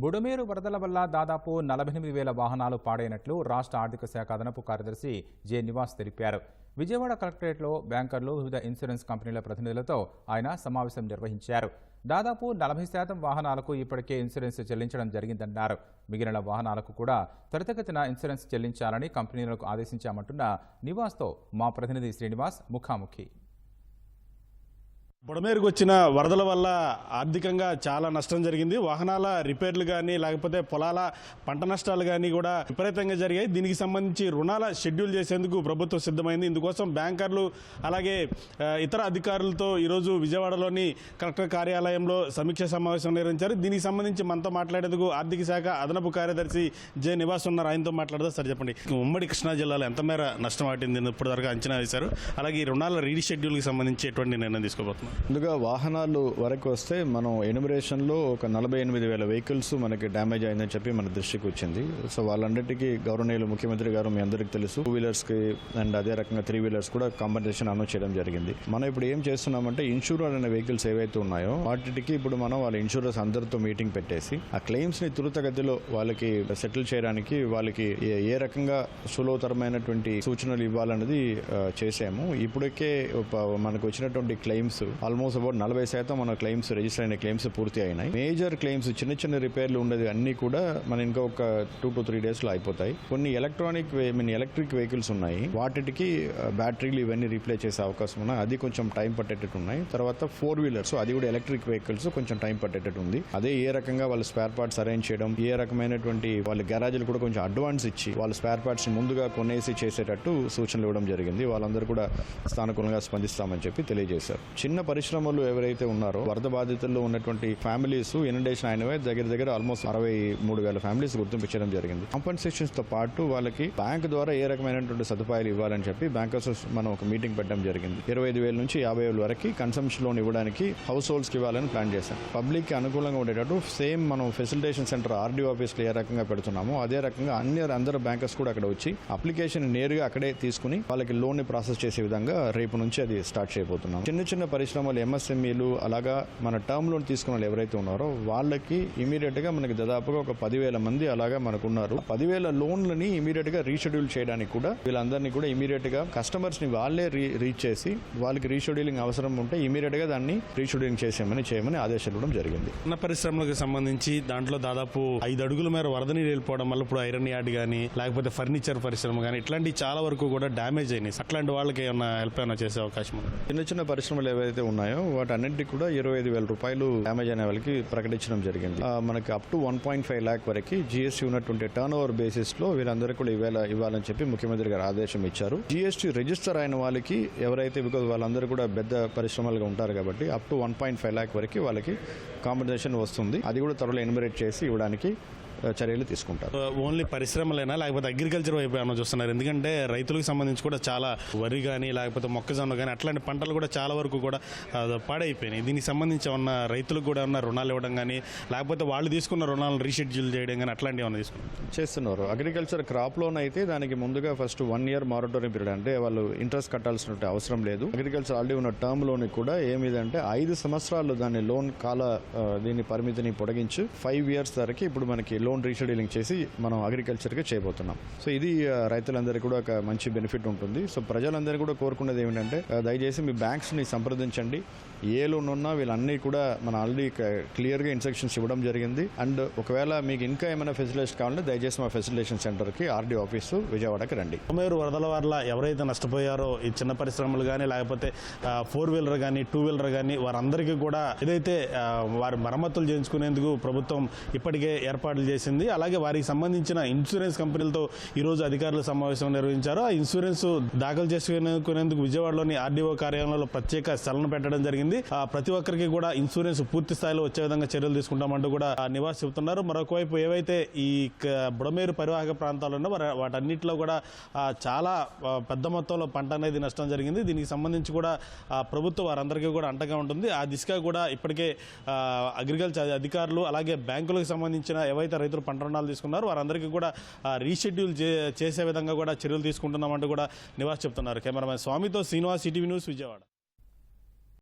బుడమేరు వరదల వల్ల దాదాపు నలభై ఎనిమిది వేల వాహనాలు పాడైనట్లు రాష్ట్ర ఆర్థిక శాఖ అదనపు కార్యదర్శి జె నివాస్ తెలిపారు. విజయవాడ కలెక్టరేట్లో బ్యాంకర్లు వివిధ ఇన్సూరెన్స్ కంపెనీల ప్రతినిధులతో ఆయన సమావేశం నిర్వహించారు. దాదాపు నలభై శాతం వాహనాలకు ఇప్పటికే ఇన్సూరెన్స్ చెల్లించడం జరిగిందన్నారు. మిగిలిన వాహనాలకు కూడా త్వరితగతిన ఇన్సూరెన్స్ చెల్లించాలని కంపెనీలకు ఆదేశించామంటున్న నివాస్తో మా ప్రతినిధి శ్రీనివాస్ ముఖాముఖి. బుడమేరుకు వచ్చిన వరదల వల్ల ఆర్థికంగా చాలా నష్టం జరిగింది. వాహనాల రిపేర్లు కానీ లేకపోతే పొలాల పంట నష్టాలు కానీ కూడా విపరీతంగా జరిగాయి. దీనికి సంబంధించి రుణాల షెడ్యూల్ చేసేందుకు ప్రభుత్వం సిద్ధమైంది. ఇందుకోసం బ్యాంకర్లు అలాగే ఇతర అధికారులతో ఈరోజు విజయవాడలోని కలెక్టర్ కార్యాలయంలో సమీక్ష సమావేశం నిర్వహించారు. దీనికి సంబంధించి మనతో మాట్లాడేందుకు ఆర్థిక శాఖ అదనపు కార్యదర్శి జె నివాస్ ఉన్నారు. ఆయనతో మాట్లాడదా సరే చెప్పండి. ఉమ్మడి కృష్ణా జిల్లాలో ఎంత మేర నష్టం వాటింది ఇప్పటివరకు అంచనా వేశారు? అలాగే ఈ రుణాల రీషెడ్యూల్కి సంబంధించి ఎటువంటి నిర్ణయం తీసుకోబోతున్నారు? ముందుగా వాహనాలు వరకు వస్తే మనం ఎనిమిరేషన్లో ఒక నలభై ఎనిమిది వేల వెహికల్స్ మనకి డ్యామేజ్ అయిందని చెప్పి మన దృష్టికి వచ్చింది. సో వాళ్ళందరికీ గౌరవనీయులు ముఖ్యమంత్రి గారు మీ అందరికీ తెలుసు. టూ వీలర్స్కి అండ్ అదే రకంగా త్రీ వీలర్స్ కూడా కాంపెన్సేషన్ అనౌన్స్ చేయడం జరిగింది. మనం ఇప్పుడు ఏం చేస్తున్నామంటే ఇన్సూరర్ అనే వెహికల్స్ ఏవైతే ఉన్నాయో వాటికి ఇప్పుడు మనం వాళ్ళ ఇన్సూరెన్స్ అందరితో మీటింగ్ పెట్టేసి ఆ క్లెయిమ్స్ని త్వరితగతిలో వాళ్ళకి సెటిల్ చేయడానికి వాళ్ళకి ఏ- ఏ రకంగా సులభతరమైనటువంటి సూచనలు ఇవ్వాలన్నది చేసాము ఇప్పటికే మనకు వచ్చినటువంటి క్లెయిమ్స్ ఆల్మోస్ట్ అబౌట్ నలభై శాతం మన క్లెయిమ్స్ రిజిస్టర్ అయిన క్లెయిమ్స్ పూర్తి అయినాయి. మేజర్ క్లెయిమ్స్ చిన్న చిన్న రిపేర్లు ఉండేది అన్ని కూడా మన ఇంకా ఒక టూ టు త్రీ డేస్లో అయిపోతాయి. కొన్ని ఎలక్ట్రానిక్ మీన్ ఎలక్ట్రిక్ వెహికల్స్ ఉన్నాయి. వాటికి బ్యాటరీలు ఇవన్నీ రీప్లేస్ చేసే అవకాశం ఉన్నాయి. అది కొంచెం టైం పట్టేటట్టు ఉన్నాయి. తర్వాత ఫోర్ వీలర్స్ అది కూడా ఎలక్ట్రిక్ వెహికల్స్ కొంచెం టైం పట్టేటట్టు ఉంది. అదే ఏ రకంగా వాళ్ళ స్పేర్ పార్ట్స్ అరేంజ్ చేయడం ఏ రకమైనటువంటి వాళ్ళ గరాజులు కూడా కొంచెం అడ్వాన్స్ ఇచ్చి వాళ్ళ స్పేర్ పార్ట్స్ ముందుగా కొనేసి చేసేటట్టు సూచనలు ఇవ్వడం జరిగింది. వాళ్ళందరూ కూడా స్థానికులుగా స్పందిస్తామని చెప్పి తెలియజేశారు. చిన్న పరిశ్రమలు ఎవరైతే ఉన్నారో వరద బాధితుల్లో ఉన్నటువంటి ఫ్యామిలీస్ ఇనండేషన్ అయినవే దగ్గర దగ్గర ఆల్మోస్ట్ అరవై మూడు వేల ఫ్యామిలీస్ గుర్తింపించడం జరిగింది. కాంపన్సేషన్స్తో పాటు వాళ్ళకి బ్యాంక్ ద్వారా ఏ రకమైనటువంటి సదుపాయాలు ఇవ్వాలని చెప్పి బ్యాంకర్స్ మనం ఒక మీటింగ్ పెట్టడం జరిగింది. ఇరవై ఐదు వేల నుంచి యాభై వేల వరకు కన్సంప్షన్ లోన్ ఇవ్వడానికి హౌస్ హోల్డ్స్కి ఇవ్వాలని ప్లాన్ చేశాం. పబ్లిక్కి అనుకూలంగా ఉండేటట్టు సేమ్ మనం ఫెసిలిటేషన్ సెంటర్ ఆర్డీ ఆఫీస్ ఏ రకంగా పెడుతున్నామో అదే రకంగా అన్ని అందరూ బ్యాంకర్స్ కూడా అక్కడ వచ్చి అప్లికేషన్ నేరుగా అక్కడే తీసుకుని వాళ్ళకి లోన్ ప్రాసెస్ చేసే విధంగా రేపు నుంచి అది స్టార్ట్ చేయబోతున్నాం. చిన్న చిన్న పరిశ్రమ పరిశ్రమలు ఎంఎస్ఎంఈలు అలాగా మన టర్మ్ లోన్ తీసుకున్న వాళ్ళు ఎవరైతే ఉన్నారో వాళ్ళకి ఇమీడియట్గా మనకి దాదాపుగా ఒక పదివేల మంది అలాగా మనకు ఉన్నారు పదివేల లోన్లని ఇమీడియట్గా రీషెడ్యూల్ చేయడానికి కూడా వీళ్ళందరినీ కూడా ఇమీడియట్గా కస్టమర్స్ని వాళ్ళే రీ రీచ్ చేసి వాళ్ళకి రీషెడ్యూలింగ్ అవసరం ఉంటే ఇమీడియట్గా దాన్ని రీషెడ్యూలింగ్ చేసేయమని చేయమని ఆదేశాలు ఇవ్వడం జరిగింది. చిన్న పరిశ్రమలకు సంబంధించి దాంట్లో దాదాపు ఐదు అడుగుల మేర వరద నీరు వెళ్ళిపోవడం వల్ల ఇప్పుడు ఐరన్ యార్డ్ కానీ లేకపోతే ఫర్నిచర్ పరిశ్రమ కానీ ఇట్లాంటి చాలా వరకు కూడా డ్యామేజ్ అయినాయి. అట్లాంటి వాళ్ళకి ఏమైనా హెల్ప్ ఏమైనా చేసే అవకాశం ఉంది? చిన్న చిన్న పరిశ్రమలు ఏవైతే ఉన్నాయో వాటన్నింటికి కూడా ఇరవై ఐదు వేల రూపాయలు డ్యామేజ్ అయిన వాళ్ళకి ప్రకటించడం జరిగింది. మనకి up to one point five lakh వరకు జిఎస్టీ ఉన్నటువంటి టర్న్ ఓవర్ బేసిస్లో కూడా ఇవాళ ఇవ్వాలని చెప్పి ముఖ్యమంత్రి గారు ఆదేశం ఇచ్చారు. జిఎస్టీ రిజిస్టర్ అయిన వాళ్ళకి ఎవరైతే బికాజ్ వాళ్ళందరూ కూడా పెద్ద పరిశ్రమలుగా ఉంటారు కాబట్టి up to one point five lakh వరకు వాళ్ళకి కాంపెన్సేషన్ వస్తుంది. అది కూడా త్వరలో ఎన్యుమరేట్ చేసి ఇవ్వడానికి చర్యలు తీసుకుంటారు. ఓన్లీ పరిశ్రమలైనా? లేకపోతే అగ్రికల్చర్ వైపు ఏమైనా చూస్తున్నారు? ఎందుకంటే రైతులకు సంబంధించి కూడా చాలా వరి కానీ లేకపోతే మొక్కజొన్న కానీ అట్లాంటి పంటలు కూడా చాలా వరకు కూడా పాడైపోయినాయి. దీనికి సంబంధించి ఉన్న రైతులకు కూడా ఉన్న రుణాలు ఇవ్వడం కానీ లేకపోతే వాళ్ళు తీసుకున్న రుణాలను రీషెడ్యూల్ చేయడం కానీ అట్లాంటివి ఏమైనా తీసుకున్నారు? చేస్తున్నారు. అగ్రికల్చర్ క్రాప్ లోన్ అయితే దానికి ముందుగా first one year moratorium period అంటే వాళ్ళు ఇంట్రెస్ట్ కట్టాల్సిన అవసరం లేదు. అగ్రికల్చర్ ఆల్రెడీ ఉన్న టర్మ్ లోన్ కూడా ఏమిదంటే ఐదు సంవత్సరాలు దాని లోన్ కాల దీని పరిమితిని పొడిగించి ఫైవ్ ఇయర్స్ వరకు ఇప్పుడు మనకి లోన్ రీషెడ్యూలింగ్ చేసి మనం అగ్రికల్చర్కి చేయబోతున్నాం. సో ఇది రైతులందరికీ కూడా ఒక మంచి బెనిఫిట్ ఉంటుంది. సో ప్రజలందరూ కూడా కోరుకునేది ఏమిటంటే దయచేసి మీ బ్యాంక్స్ని సంప్రదించండి. ఏ ఏలోనున్నా వీళ్ళన్నీ కూడా మన ఆల్రెడీ క్లియర్గా ఇన్స్ట్రక్షన్స్ ఇవ్వడం జరిగింది. అండ్ ఒకవేళ మీకు ఇంకా ఏమైనా ఫెసిలిటీస్ కావాలంటే దయచేసి మా ఫెసిలిటేషన్ సెంటర్కి ఆర్డీ ఆఫీసు విజయవాడకి రండి. ఉమేరు వరదల వల్ల ఎవరైతే నష్టపోయారో ఈ చిన్న పరిశ్రమలు కానీ లేకపోతే ఫోర్ వీలర్ కానీ టూ వీలర్ కానీ వారందరికీ కూడా ఏదైతే వారి మరమ్మతులు చేయించుకునేందుకు ప్రభుత్వం ఇప్పటికే ఏర్పాట్లు చేసింది. అలాగే వారికి సంబంధించిన ఇన్సూరెన్స్ కంపెనీలతో ఈరోజు అధికారులు సమావేశం నిర్వహించారు. ఆ ఇన్సూరెన్స్ దాఖలు చేసుకునేందుకు విజయవాడలోని ఆర్డీఓ కార్యాలయంలో ప్రత్యేక స్థలం పెట్టడం జరిగింది. ఆ, ప్రతి ఒక్కరికి కూడా ఇన్సూరెన్స్ పూర్తి స్థాయిలో వచ్చే విధంగా చర్యలు తీసుకుంటామంటూ కూడా ఆ, నివాస్ చెబుతున్నారు. మరొకవైపు ఏవైతే ఈ క- బుడమేరు పరివాహక ప్రాంతాలు ఉన్నా వాటన్నిటిలో కూడా చాలా పెద్ద మొత్తంలో పంట అనేది నష్టం జరిగింది. దీనికి సంబంధించి కూడా ప్రభుత్వం వారందరికీ కూడా అంటగా ఉంటుంది. ఆ దిశగా కూడా ఇప్పటికే అగ్రికల్చర్ అధికారులు అలాగే బ్యాంకులకు సంబంధించిన ఏవైతే రైతులు పంట రుణాలు తీసుకున్నారో వారందరికీ కూడా రీషెడ్యూల్ చే- చేసే విధంగా కూడా చర్యలు తీసుకుంటున్నామంటూ కూడా నివాస్ చెప్తున్నారు కెమెరామెన్ స్వామితో శ్రీనివాస్ ఈటీవీ న్యూస్ విజయవాడ.